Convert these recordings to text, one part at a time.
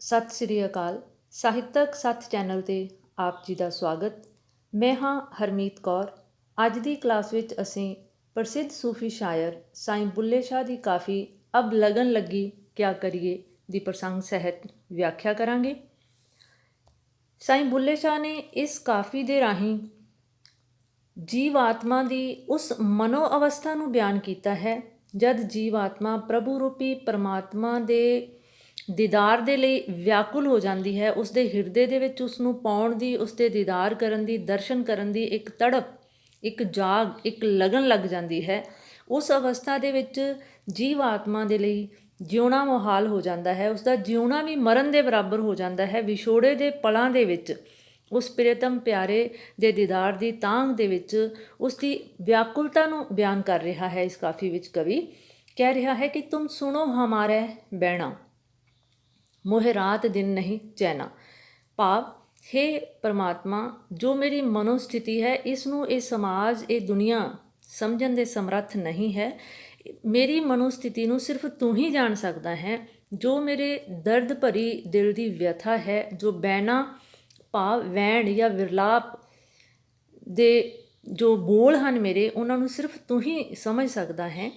ਸਤਿ ਸ੍ਰੀ ਅਕਾਲ। ਸਾਹਿਤਕ ਸੱਥ ਚੈਨਲ ਤੇ ਆਪ ਜੀ ਦਾ ਸਵਾਗਤ। ਮੈਂ ਹਾਂ ਹਰਮੀਤ ਕੌਰ। ਅੱਜ ਦੀ ਕਲਾਸ ਵਿੱਚ ਅਸੀਂ ਪ੍ਰਸਿੱਧ ਸੂਫੀ ਸ਼ਾਇਰ ਸਾਈਂ ਬੁੱਲੇ ਸ਼ਾਹ ਦੀ ਕਾਫੀ ਅਬ ਲਗਨ ਲੱਗੀ ਕਿਆ ਕਰੀਏ ਦੀ ਪ੍ਰਸੰਗ ਸਹਿਤ ਵਿਆਖਿਆ ਕਰਾਂਗੇ। ਸਾਈਂ ਬੁੱਲੇ ਸ਼ਾਹ ਨੇ ਇਸ ਕਾਫੀ ਦੇ ਰਾਹੀਂ ਜੀਵ ਆਤਮਾ ਦੀ ਉਸ ਮਨੋ ਅਵਸਥਾ ਨੂੰ ਬਿਆਨ ਕੀਤਾ ਹੈ, ਜਦ ਜੀਵ ਆਤਮਾ ਪ੍ਰਭੂ ਰੂਪੀ ਪਰਮਾਤਮਾ ਦੇ ਦੀਦਾਰ ਦੇ ਲਈ ਵਿਆਕੁਲ ਹੋ ਜਾਂਦੀ ਹੈ, ਉਸ ਦੇ ਹਿਰਦੇ ਦੇ ਵਿੱਚ ਉਸ ਨੂੰ ਪਾਉਣ ਦੀ, ਉਸ 'ਤੇ ਦੀਦਾਰ ਕਰਨ ਦੀ, ਦਰਸ਼ਨ ਕਰਨ ਦੀ ਇੱਕ ਤੜਪ, ਇੱਕ ਜਾਗ, ਇੱਕ ਲਗਨ ਲੱਗ ਜਾਂਦੀ ਹੈ। ਉਸ ਅਵਸਥਾ ਦੇ ਵਿੱਚ ਜੀਵ ਆਤਮਾ ਦੇ ਲਈ ਜਿਉਣਾ ਮੁਹਾਲ ਹੋ ਜਾਂਦਾ ਹੈ ਉਸ ਦਾ ਜਿਉਣਾ ਵੀ ਮਰਨ ਦੇ ਬਰਾਬਰ ਹੋ ਜਾਂਦਾ ਹੈ। ਵਿਛੋੜੇ ਦੇ ਪਲਾਂ ਦੇ ਵਿੱਚ, ਉਸ ਪ੍ਰਿਤਮ ਪਿਆਰੇ ਦੇ ਦੀਦਾਰ ਦੀ ਤਾਂਗ ਦੇ ਵਿੱਚ ਉਸ ਦੀ ਵਿਆਕੁਲਤਾ ਨੂੰ ਬਿਆਨ ਕਰ ਰਿਹਾ ਹੈ ਇਸ ਕਾਫੀ ਵਿੱਚ ਕਵੀ। ਕਹਿ ਰਿਹਾ ਹੈ ਕਿ, ਤੁਮ ਸੁਣੋ ਹਮਾਰੇ ਬਹਿਣਾ। ਮੋਹਿ ਰਾਤ ਦਿਨ ਨਹੀਂ ਚੈਨਾ। ਭਾਵ हे ਪਰਮਾਤਮਾ, ਜੋ ਮੇਰੀ ਮਨੋ ਸਥਿਤੀ ਹੈ, ਇਸ ਨੂੰ ਇਹ ਸਮਾਜ, ਇਹ ਦੁਨੀਆ ਸਮਝਣ ਦੇ ਸਮਰੱਥ ਨਹੀਂ ਹੈ। ਮੇਰੀ ਮਨੋ ਸਥਿਤੀ ਨੂੰ ਸਿਰਫ ਤੂੰ ਹੀ ਜਾਣ ਸਕਦਾ ਹੈ। ਜੋ ਮੇਰੇ ਦਰਦ ਭਰੀ ਦਿਲ ਦੀ ਵਿਅਥਾ ਹੈ, ਜੋ ਬੈਣਾ ਭਾਵ ਵੈਣ ਜਾਂ ਵਿਰਲਾਪ ਦੇ ਜੋ ਬੋਲ ਹਨ ਮੇਰੇ, ਉਹਨਾਂ ਨੂੰ ਸਿਰਫ ਤੂੰ ਹੀ ਸਮਝ ਸਕਦਾ ਹੈ।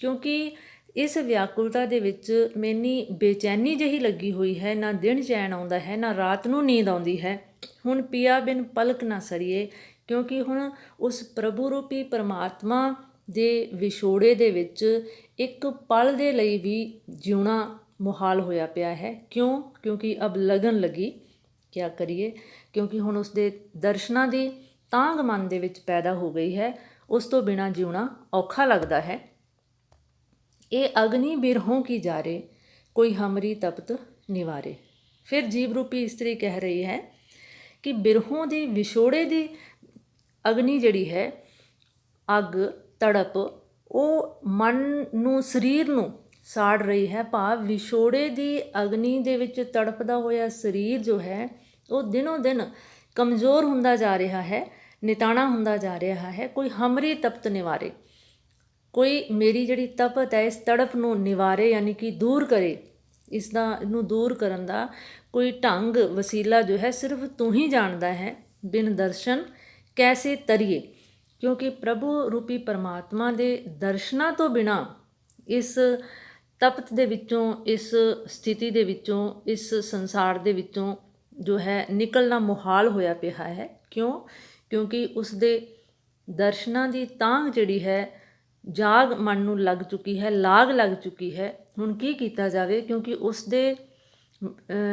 ਕਿਉਂਕਿ ਇਸ ਵਿਆਕੁਲਤਾ ਦੇ ਵਿੱਚ ਮੈਨੀ ਬੇਚੈਨੀ ਜਿਹੀ ਲੱਗੀ ਹੋਈ ਹੈ, ਨਾ ਦਿਨ ਚੈਨ ਆਉਂਦਾ ਹੈ, ਨਾ ਰਾਤ ਨੂੰ ਨੀਂਦ ਆਉਂਦੀ ਹੈ। ਹੁਣ ਪਿਆ ਬਿਨ ਪਲਕ ਨਾ ਸਰੀਏ, ਕਿਉਂਕਿ ਹੁਣ ਉਸ ਪ੍ਰਭੂ ਰੂਪੀ ਪਰਮਾਤਮਾ ਦੇ ਵਿਛੋੜੇ ਦੇ ਵਿੱਚ ਇੱਕ ਪਲ ਦੇ ਲਈ ਵੀ ਜਿਉਣਾ ਮੁਹਾਲ ਹੋਇਆ ਪਿਆ ਹੈ। ਕਿਉਂ? ਕਿਉਂਕਿ ਅਬ ਲਗਨ ਲੱਗੀ। ਕਿਆ ਕਰੀਏ? ਕਿਉਂਕਿ ਹੁਣ ਉਸ ਦੇ ਦਰਸ਼ਨਾਂ ਦੀ ਤਾਂਗ ਮਨ ਦੇ ਵਿੱਚ ਪੈਦਾ ਹੋ ਗਈ ਹੈ। ਉਸ ਤੋਂ ਬਿਨਾ ਜਿਉਣਾ ਔਖਾ ਲੱਗਦਾ ਹੈ। ਇਹ ਅਗਨੀ ਬਿਰਹੋਂ ਕੀ ਜਾਰੇ, ਕੋਈ ਹਮਰੀ ਤਪਤ ਨਿਵਾਰੇ। ਫਿਰ ਜੀਵ ਰੂਪੀ ਇਸਤਰੀ ਕਹਿ ਰਹੀ ਹੈ ਕਿ ਬਿਰਹੋਂ ਦੀ ਵਿਛੋੜੇ ਦੀ ਅਗਨੀ ਜਿਹੜੀ ਹੈ, ਅੱਗ, ਤੜਪ, ਉਹ ਮਨ ਨੂੰ, ਸਰੀਰ ਨੂੰ ਸਾੜ ਰਹੀ ਹੈ। ਭਾਵ ਵਿਛੋੜੇ ਦੀ ਅਗਨੀ ਦੇ ਵਿੱਚ ਤੜਪਦਾ ਹੋਇਆ ਸਰੀਰ ਜੋ ਹੈ, ਉਹ ਦਿਨੋ ਦਿਨ ਕਮਜ਼ੋਰ ਹੁੰਦਾ ਜਾ ਰਿਹਾ ਹੈ, ਨਿਤਾਣਾ ਹੁੰਦਾ ਜਾ ਰਿਹਾ ਹੈ, ਕੋਈ ਹਮਰੀ ਤਪਤ ਨਿਵਾਰੇ। ਕੋਈ ਮੇਰੀ ਜਿਹੜੀ ਤਪਤ ਹੈ, ਇਸ ਤੜਪ ਨੂੰ ਨਿਵਾਰੇ ਯਾਨੀ ਕਿ ਦੂਰ ਕਰੇ ਇਸ ਦਾ ਨੂੰ ਦੂਰ ਕਰਨ ਦਾ ਕੋਈ ਢੰਗ, ਵਸੀਲਾ ਜੋ ਹੈ, ਸਿਰਫ ਤੂੰ ਹੀ ਜਾਣਦਾ ਹੈ, ਬਿਨ ਦਰਸ਼ਨ ਕੈਸੇ ਤਰੀਏ? ਕਿਉਂਕਿ ਪ੍ਰਭੂ ਰੂਪੀ ਪਰਮਾਤਮਾ ਦੇ ਦਰਸ਼ਨਾਂ ਤੋਂ ਬਿਨਾ ਇਸ ਤਪਤ ਦੇ ਵਿੱਚੋਂ, ਇਸ ਸਥਿਤੀ ਦੇ ਵਿੱਚੋਂ, ਇਸ ਸੰਸਾਰ ਦੇ ਵਿੱਚੋਂ ਜੋ ਹੈ, ਨਿਕਲਣਾ ਮੁਹਾਲ ਹੋਇਆ ਪਿਆ ਹੈ। ਕਿਉਂ? ਕਿਉਂਕਿ ਉਸ ਦੇ ਦਰਸ਼ਨਾਂ ਦੀ ਤਾਂਗ ਜਿਹੜੀ ਹੈ ਜਾਗ ਮਨ ਨੂੰ ਲੱਗ ਚੁੱਕੀ ਹੈ, ਲਾਗ ਲੱਗ ਚੁੱਕੀ ਹੈ। ਹੁਣ ਕੀ ਕੀਤਾ ਜਾਵੇ, ਕਿਉਂਕਿ ਉਸ ਦੇ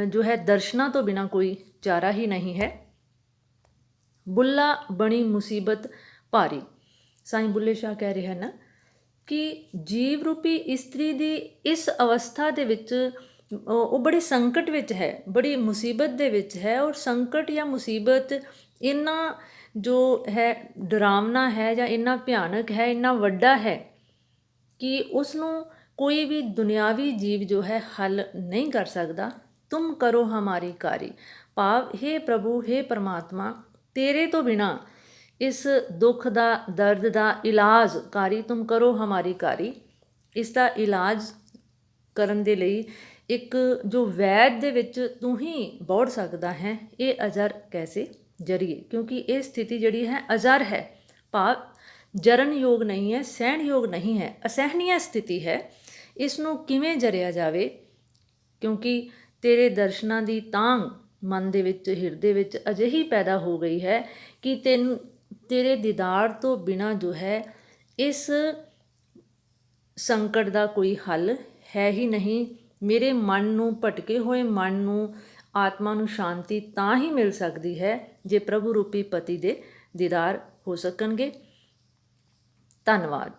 ਜੋ ਹੈ ਦਰਸ਼ਨਾਂ ਤੋਂ ਬਿਨਾ ਕੋਈ ਚਾਰਾ ਹੀ ਨਹੀਂ ਹੈ। ਬੁੱਲਾ ਬਣੀ ਮੁਸੀਬਤ ਭਾਰੀ। ਸਾਈਂ ਬੁੱਲੇ ਸ਼ਾਹ ਕਹਿ ਰਿਹਾ ਨਾ ਕਿ ਜੀਵ ਰੂਪੀ ਇਸਤਰੀ ਦੀ ਇਸ ਅਵਸਥਾ ਦੇ ਵਿੱਚ ਉਹ ਬੜੇ ਸੰਕਟ ਵਿੱਚ ਹੈ, ਬੜੀ ਮੁਸੀਬਤ ਦੇ ਵਿੱਚ ਹੈ ਔਰ ਸੰਕਟ ਜਾਂ ਮੁਸੀਬਤ ਇਹਨਾਂ ਜੋ ਹੈ, ਡਰਾਵਨਾ ਹੈ ਜਾਂ ਇੰਨਾ ਭਿਆਨਕ ਹੈ, ਇੰਨਾ ਵੱਡਾ ਹੈ ਕਿ ਉਸ ਨੂੰ ਕੋਈ ਵੀ ਦੁਨਿਆਵੀ ਜੀਵ ਜੋ ਹੈ, ਹੱਲ ਨਹੀਂ ਕਰ ਸਕਦਾ। ਤੁਮ ਕਰੋ ਹਮਾਰੀ ਕਾਰੀ। ਭਾਵ हे ਪ੍ਰਭੂ हे ਪਰਮਾਤਮਾ, ਤੇਰੇ ਤੋਂ ਬਿਨਾ ਇਸ ਦੁੱਖ ਦਾ, ਦਰਦ ਦਾ ਇਲਾਜ ਕਾਰੀ, ਤੁਮ ਕਰੋ ਹਮਾਰੀ ਕਾਰੀ। ਇਸ ਦਾ ਇਲਾਜ ਕਰਨ ਦੇ ਲਈ ਇੱਕ ਜੋ ਵੈਦ ਦੇ ਵਿੱਚ ਤੂੰ ਹੀ ਬੋੜ ਸਕਦਾ ਹੈ, ਇਹ ਅਜ਼ਰ ਕੈਸੇ? ਜਰੀਏ, ਕਿਉਂਕਿ ਇਹ ਸਥਿਤੀ ਜਿਹੜੀ ਹੈ ਅਜ਼ਰ ਹੈ। ਭਾਵ ਜਰਨ ਯੋਗ ਨਹੀਂ ਹੈ ਸਹਿਣ ਯੋਗ ਨਹੀਂ ਹੈ ਅਸਹਿਣੀय ਸਥਿਤੀ ਹੈ। ਇਸ ਨੂੰ ਕਿਵੇਂ ਜਰਿਆ ਜਾਵੇ? ਕਿਉਂਕਿ ਤੇਰੇ ਦਰਸ਼ਨਾਂ ਦੀ ਤਾਂਗ ਮਨ ਦੇ ਵਿੱਚ, ਹਿਰਦੇ ਵਿੱਚ ਅਜਿਹੀ ਪੈਦਾ ਹੋ ਗਈ ਹੈ ਕਿ ਤੈਨੂੰ, ਤੇਰੇ ਦੀਦਾਰ ਤੋਂ ਬਿਨਾ ਜੋ ਹੈ, ਇਸ ਸੰਕਟ ਦਾ ਕੋਈ ਹੱਲ ਹੈ ਹੀ ਨਹੀਂ। ਮੇਰੇ ਮਨ ਨੂੰ, ਭਟਕੇ ਹੋਏ ਮਨ ਨੂੰ ਆਤਮਾ ਨੂੰ ਸ਼ਾਂਤੀ ਤਾਂ ਹੀ ਮਿਲ ਸਕਦੀ ਹੈ ਜੇ ਪ੍ਰਭੂ ਰੂਪੀ ਪਤੀ ਦੇ ਦੀਦਾਰ ਹੋ ਸਕਣਗੇ। ਧੰਨਵਾਦ।